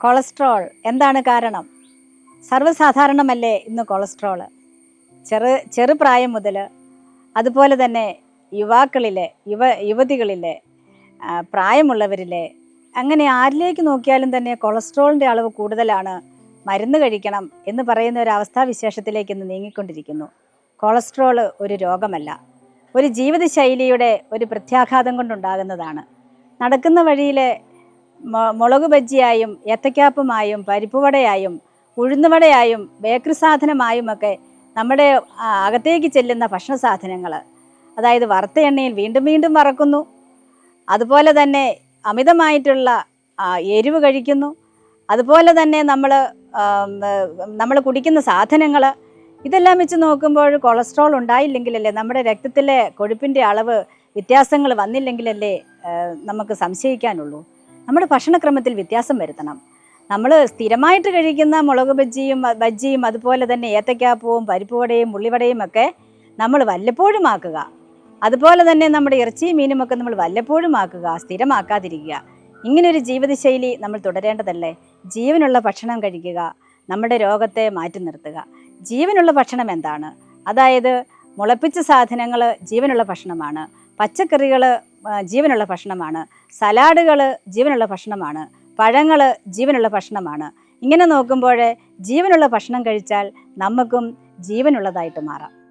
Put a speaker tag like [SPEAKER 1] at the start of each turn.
[SPEAKER 1] Cholesterol എന്താണ് കാരണം? സർവസാധാരണമല്ലേ ഇന്ന് കൊളസ്ട്രോൾ ചെറു ചെറുപ്രായം മുതൽ അതുപോലെ തന്നെ യുവാക്കളിലെ യുവ യുവതികളിലെ പ്രായമുള്ളവരിലെ അങ്ങനെ ആരിലേക്ക് നോക്കിയാലും തന്നെ കൊളസ്ട്രോളിന്റെ അളവ് കൂടുതലാണ്. മരുന്ന് കഴിക്കണം എന്ന് പറയുന്ന ഒരു അവസ്ഥാവിശേഷത്തിലേക്ക് ഇന്ന് നീങ്ങിക്കൊണ്ടിരിക്കുന്നു. കൊളസ്ട്രോൾ ഒരു രോഗമല്ല. ഒരു ജീവിതശൈലിയുടെ ഒരു പ്രത്യാഘാതം കൊണ്ടുണ്ടാകുന്നതാണ്. നടക്കുന്ന വഴിയിലെ മുളക് ബജ്ജിയായും ഏത്തക്കാപ്പുമായും പരിപ്പുവടയായും ഉഴുന്നുവടയായും ബേക്കറി സാധനമായുമൊക്കെ നമ്മുടെ അകത്തേക്ക് ചെല്ലുന്ന ഭക്ഷണ സാധനങ്ങൾ അതായത് വറുത്ത എണ്ണയിൽ വീണ്ടും വീണ്ടും വറക്കുന്നു. അതുപോലെ തന്നെ അമിതമായിട്ടുള്ള എരിവ് കഴിക്കുന്നു. അതുപോലെ തന്നെ നമ്മൾ നമ്മൾ കുടിക്കുന്ന സാധനങ്ങൾ ഇതെല്ലാം വെച്ച് നോക്കുമ്പോൾ കൊളസ്ട്രോൾ ഉണ്ടായില്ലെങ്കിലല്ലേ നമ്മുടെ രക്തത്തിലെ കൊഴുപ്പിന്റെ അളവ് വ്യത്യാസങ്ങൾ വന്നില്ലെങ്കിലല്ലേ നമുക്ക് സംശയിക്കാനുള്ളൂ. നമ്മുടെ ഭക്ഷണക്രമത്തിൽ വ്യത്യാസം വരുത്തണം. നമ്മൾ സ്ഥിരമായിട്ട് കഴിക്കുന്ന മുളക് ബജ്ജിയും ബജ്ജിയും അതുപോലെ തന്നെ ഏത്തക്കാപ്പവും പരിപ്പുവടയും ഉള്ളിവടയും ഒക്കെ നമ്മൾ വല്ലപ്പോഴും ആക്കുക. അതുപോലെ തന്നെ നമ്മുടെ ഇറച്ചിയും മീനും ഒക്കെ നമ്മൾ വല്ലപ്പോഴും ആക്കുക സ്ഥിരമാക്കാതിരിക്കുക. ഇങ്ങനൊരു ജീവിതശൈലി നമ്മൾ തുടരേണ്ടതല്ലേ? ജീവനുള്ള ഭക്ഷണം കഴിക്കുക നമ്മുടെ രോഗത്തെ മാറ്റി നിർത്തുക. ജീവനുള്ള ഭക്ഷണം എന്താണ്? അതായത് മുളപ്പിച്ച സാധനങ്ങൾ ജീവനുള്ള ഭക്ഷണമാണ്. പച്ചക്കറികൾ ജീവനുള്ള ഭക്ഷണമാണ്. സലാഡുകൾ ജീവനുള്ള ഭക്ഷണമാണ്. പഴങ്ങൾ ജീവനുള്ള ഭക്ഷണമാണ്. ഇങ്ങനെ നോക്കുമ്പോൾ ജീവനുള്ള ഭക്ഷണം കഴിച്ചാൽ നമുക്കും ജീവനുള്ളതായിട്ട് മാറാം.